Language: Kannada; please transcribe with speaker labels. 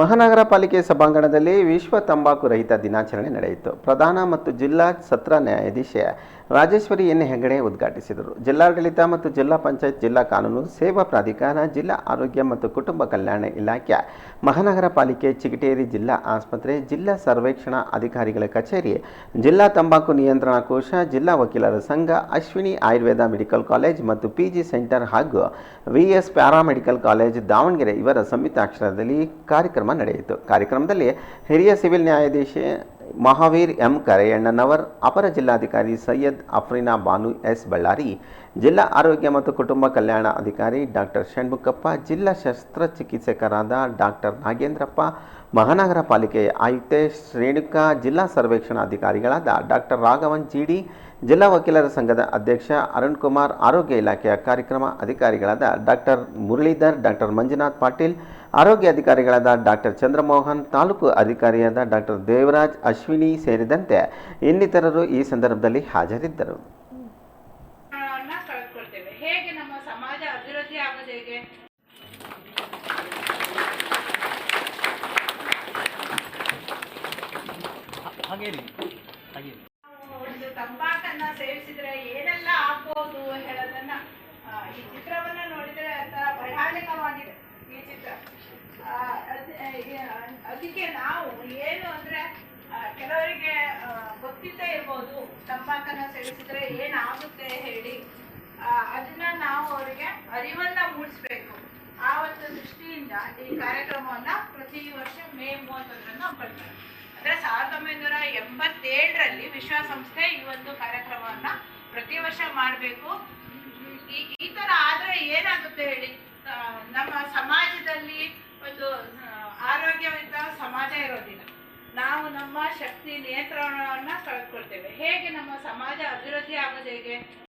Speaker 1: ಮಹಾನಗರ ಪಾಲಿಕೆ ಸಭಾಂಗಣದಲ್ಲಿ ವಿಶ್ವ ತಂಬಾಕು ರಹಿತ ದಿನಾಚರಣೆ ನಡೆಯಿತು. ಪ್ರಧಾನ ಮತ್ತು ಜಿಲ್ಲಾ ಸತ್ರ ನ್ಯಾಯಾಧೀಶ ರಾಜೇಶ್ವರಿ ಎನ್. ಹೆಗಡೆ ಉದ್ಘಾಟಿಸಿದರು. ಜಿಲ್ಲಾಡಳಿತ ಮತ್ತು ಜಿಲ್ಲಾ ಪಂಚಾಯತ್ ಜಿಲ್ಲಾ ಕಾನೂನು, ಸೇವಾ ಪ್ರಾಧಿಕಾರ, ಜಿಲ್ಲಾ ಆರೋಗ್ಯ ಮತ್ತು ಕುಟುಂಬ ಕಲ್ಯಾಣ ಇಲಾಖೆ, ಮಹಾನಗರ ಪಾಲಿಕೆ, ಚಿಗಟೇರಿ ಜಿಲ್ಲಾ ಆಸ್ಪತ್ರೆ, ಜಿಲ್ಲಾ ಸರ್ವೇಕ್ಷಣಾ ಅಧಿಕಾರಿಗಳ ಕಚೇರಿ, ಜಿಲ್ಲಾ ತಂಬಾಕು ನಿಯಂತ್ರಣ ಕೋಶ, ಜಿಲ್ಲಾ ವಕೀಲರ ಸಂಘ, ಅಶ್ವಿನಿ ಆಯುರ್ವೇದ ಮೆಡಿಕಲ್ ಕಾಲೇಜ್ ಮತ್ತು ಪಿಜಿ ಸೆಂಟರ್ ಹಾಗೂ ವಿಎಸ್ ಪ್ಯಾರಾಮೆಡಿಕಲ್ ಕಾಲೇಜ್ ದಾವಣಗೆರೆ ಇವರ ಸಂಯುಕ್ತಾಕ್ಷರದಲ್ಲಿ ಕಾರ್ಯಕ್ರಮ ನಡೆಯಿತು. ಕಾರ್ಯಕ್ರಮದಲ್ಲಿ ಹಿರಿಯ ಸಿವಿಲ್ ನ್ಯಾಯಾಧೀಶೆ ಮಹಾವೀರ್ ಎಂ ಕರೆಯಣ್ಣನವರ್, ಅಪರ ಜಿಲ್ಲಾಧಿಕಾರಿ ಸೈಯದ್ ಅಫ್ರಿನಾ ಬಾನು ಎಸ್ ಬಳ್ಳಾರಿ ಜಿಲ್ಲಾ ಆರೋಗ್ಯ ಮತ್ತು ಕುಟುಂಬ ಕಲ್ಯಾಣ ಅಧಿಕಾರಿ ಡಾಕ್ಟರ್ ಷಣ್ಮುಖಪ್ಪ ಜಿಲ್ಲಾ ಶಸ್ತ್ರಚಿಕಿತ್ಸಕರಾದ ಡಾಕ್ಟರ್ ನಾಗೇಂದ್ರಪ್ಪ, ಮಹಾನಗರ ಪಾಲಿಕೆಯ ಆಯುಕ್ತೆ ಶ್ರೇಣುಕಾ, ಜಿಲ್ಲಾ ಸರ್ವೇಕ್ಷಣಾಧಿಕಾರಿಗಳಾದ ಡಾಕ್ಟರ್ ರಾಘವನ್ ಜಿಡಿ, ಜಿಲ್ಲಾ ವಕೀಲರ ಸಂಘದ ಅಧ್ಯಕ್ಷ ಅರುಣ್ ಕುಮಾರ್, ಆರೋಗ್ಯ ಇಲಾಖೆಯ ಕಾರ್ಯಕ್ರಮ ಅಧಿಕಾರಿಗಳಾದ ಡಾಕ್ಟರ್ ಮುರಳೀಧರ್, ಡಾಕ್ಟರ್ ಮಂಜುನಾಥ್ ಪಾಟೀಲ್, ಆರೋಗ್ಯ ಅಧಿಕಾರಿಗಳಾದ ಡಾಕ್ಟರ್ ಚಂದ್ರಮೋಹನ್, ತಾಲೂಕು ಅಧಿಕಾರಿಯಾದ ಡಾಕ್ಟರ್ ದೇವರಾಜ್, ಅಶ್ವಿನಿ ಸೇರಿದಂತೆ ಇನ್ನಿತರರು ಈ ಸಂದರ್ಭದಲ್ಲಿ ಹಾಜರಿದ್ದರು
Speaker 2: ಜ್ಞಾನವನ್ನ ಕಳ್ಕೊಳ್ತೇವೆ ಹೇಗೆ ನಮ್ಮ ಸಮಾಜ ಅಭಿವೃದ್ಧಿ ಆಗೋದು ಹೇಗೆ? ಒಂದು ತಂಬಾಕನ್ನ ಸೇವಿಸಿದ್ರೆ ಏನೆಲ್ಲ ಆಗ್ಬೋದು ಹೇಳೋದನ್ನ ಈ ಚಿತ್ರವನ್ನ ನೋಡಿದ್ರೆ ಒಂಥರ ಭಯಾನಕವಾಗಿದೆ ಈ ಚಿತ್ರ. ಅದಕ್ಕೆ ನಾವು ಏನು ಅಂದ್ರೆ ಕೆಲವರಿಗೆ ಗೊತ್ತಿದ್ದೇ ಇರ್ಬೋದು ತಂಬಾಕನ್ನ ಸೇವಿಸಿದ್ರೆ ಏನಾಗುತ್ತೆ ಹೇಳಿ. ಅದನ್ನ ನಾವು ಅವರಿಗೆ ಅರಿವನ್ನ ಮೂಡಿಸ್ಬೇಕು. ಆ ಒಂದು ದೃಷ್ಟಿಯಿಂದ ಈ ಕಾರ್ಯಕ್ರಮವನ್ನ ಪ್ರತಿ ವರ್ಷ ಮೇ ಮೂವತ್ತೊಂದರನ್ನು ಹಮ್ಮಿಕೊಳ್ತಾರೆ ಅಂದ್ರೆ ಸಾವಿರದ ಒಂಬೈನೂರ ಎಂಬತ್ತೇಳರಲ್ಲಿ ವಿಶ್ವಸಂಸ್ಥೆ ಈ ಒಂದು ಕಾರ್ಯಕ್ರಮವನ್ನ ಪ್ರತಿ ವರ್ಷ ಮಾಡಬೇಕು. ಈ ತರ ಆದ್ರೆ ಏನಾಗುತ್ತೆ ಹೇಳಿ? ನಮ್ಮ ಸಮಾಜದಲ್ಲಿ ಒಂದು ಆರೋಗ್ಯವಂತ ಸಮಾಜ ಇರೋದಿಲ್ಲ. ನಾವು ನಮ್ಮ ಶಕ್ತಿ ನಿಯಂತ್ರಣವನ್ನ ಕಳ್ಕೊಳ್ತೇವೆ. ಹೇಗೆ ನಮ್ಮ ಸಮಾಜ ಅಭಿವೃದ್ಧಿ ಆಗೋದು ಹೇಗೆ?